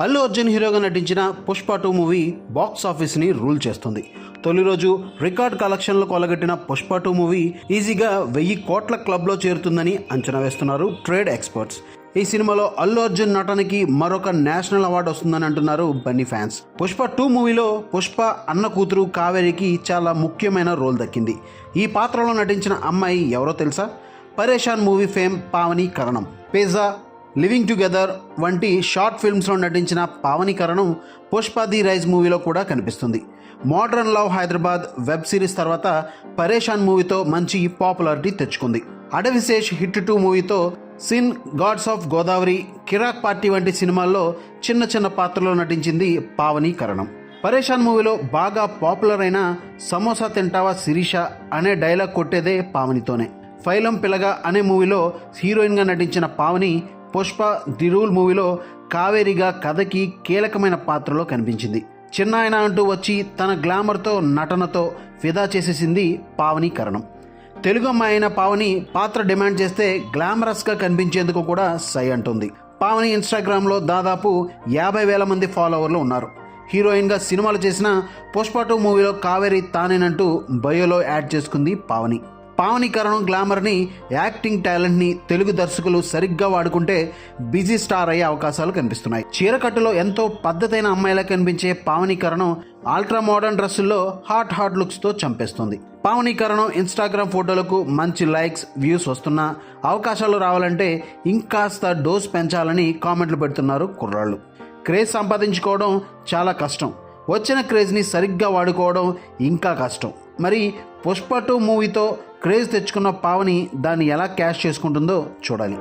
అల్లు అర్జున్ హీరోగా నటించిన Pushpa two movie box ఆఫీస్ని రూల్ చేస్తుంది. తొలి రోజు రికార్డ్ కలెక్షన్లు కొలగట్టిన పుష్ప టూ మూవీ ఈజీగా వెయ్యి కోట్ల క్లబ్లో చేరుతుందని అంచనా వేస్తున్నారు ట్రేడ్ ఎక్స్పర్ట్స్. ఈ సినిమాలో అల్లు అర్జున్ నటనకి మరొక నేషనల్ అవార్డు వస్తుందని అంటున్నారు బన్నీ ఫ్యాన్స్. పుష్ప టూ మూవీలో పుష్ప అన్న కూతురు కావేరికి చాలా ముఖ్యమైన రోల్ దక్కింది. ఈ పాత్రలో నటించిన అమ్మాయి ఎవరో తెలుసా? Pareshan movie fame Pavani Karanam. Pizza living together వంటి షార్ట్ ఫిల్మ్స్లో నటించిన పావనీకరణం పుష్ప ది రైజ్ మూవీలో కూడా కనిపిస్తుంది. Modern love Hyderabad web series తర్వాత పరేషాన్ మూవీతో మంచి పాపులారిటీ తెచ్చుకుంది. అడవిశేష్ హిట్ టూ మూవీతో sin gangs of Godavari Kirrak party వంటి సినిమాల్లో చిన్న చిన్న పాత్రలో నటించింది పావనీకరణం పరేషాన్ మూవీలో బాగా పాపులర్ అయిన సమోసా తింటావా శిరీష అనే డైలాగ్ కొట్టేదే పావనితోనే. ఫైలం పిలగా అనే మూవీలో హీరోయిన్గా నటించిన పావని పుష్ప ది రూల్ మూవీలో కావేరిగా కథకి కీలకమైన పాత్రలో కనిపించింది. చిన్నాయన అంటూ వచ్చి తన గ్లామర్తో నటనతో ఫిదా చేసేసింది పావని కరణం. తెలుగు అమ్మాయి అయిన పావని పాత్ర డిమాండ్ చేస్తే గ్లామరస్గా కనిపించేందుకు కూడా సై అంటుంది. పావని ఇన్స్టాగ్రామ్లో దాదాపు యాభై వేల మంది ఫాలోవర్లు ఉన్నారు. హీరోయిన్గా సినిమాలు చేసిన పుష్ప టూ మూవీలో కావేరి తానేనంటూ బయోలో యాడ్ చేసుకుంది పావని. పావనీకరణం గ్లామర్ని యాక్టింగ్ టాలెంట్ని తెలుగు దర్శకులు సరిగ్గా వాడుకుంటే బిజీ స్టార్ అయ్యే అవకాశాలు కనిపిస్తున్నాయి. చీరకట్టులో ఎంతో పద్ధతైన అమ్మాయిలా కనిపించే పావనీకరణం అల్ట్రా మోడర్న్ డ్రెస్సుల్లో హాట్ హాట్ లుక్స్తో చంపేస్తుంది. పావనీకరణం ఇన్స్టాగ్రామ్ ఫోటోలకు మంచి లైక్స్ వ్యూస్ వస్తున్నా అవకాశాలు రావాలంటే ఇంకాస్త డోస్ పెంచాలని కామెంట్లు పెడుతున్నారు కుర్రాళ్ళు. క్రేజ్ సంపాదించుకోవడం చాలా కష్టం. వచ్చిన క్రేజ్ని సరిగ్గా వాడుకోవడం ఇంకా కష్టం. మరి పుష్ప టూ మూవీతో క్రేజ్ తెచ్చుకున్న పావని దాన్ని ఎలా క్యాష్ చేసుకుంటుందో చూడాలి.